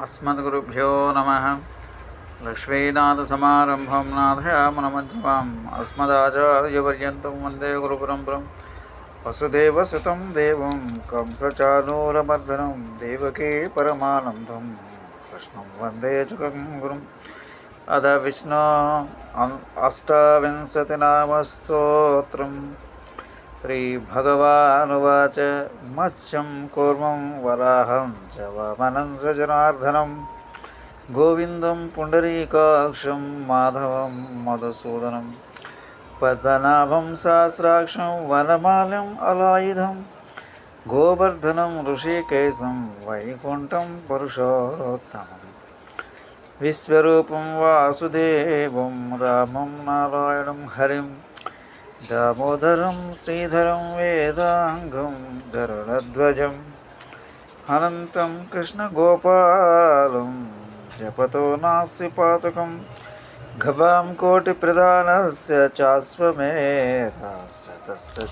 अस्मद्गुरुभ्यो नमः। लक्ष्मीनाथसमारम्भं नाथयामनमध्यमाम् अस्मदाचार्यपर्यन्तं वंदे गुरुपरम्परं। वसुदेवसुतं देवं कंसचानूरमर्दनं देवकी परमानन्दं। कृष्णं वंदे जगं गुरुम् अथ विष्णो अन्- अष्टाविंशतिनामस्तोत्रम्। श्रीभगवानुवाच मत्स्यं कूर्मं वराहं च वामनं च जनार्दनं गोविन्दं पुण्डरीकाक्षं माधवं मधुसूदनं पद्मनाभं सहस्राक्षं वनमाल्यम् अलायुधं गोवर्धनं ऋषिकेशं वैकुण्ठं पुरुषोत्तमम् विश्वरूपं वासुदेवं रामं नारायणं हरिं దామోదరం శ్రీధరం వేదాంగం గరుణధ్వజం అనంతం కృష్ణగోపాలం జపతో నాస్తి పాతకం గవాం కోటిప్రధానస్య చాస్వమే రాసతస్య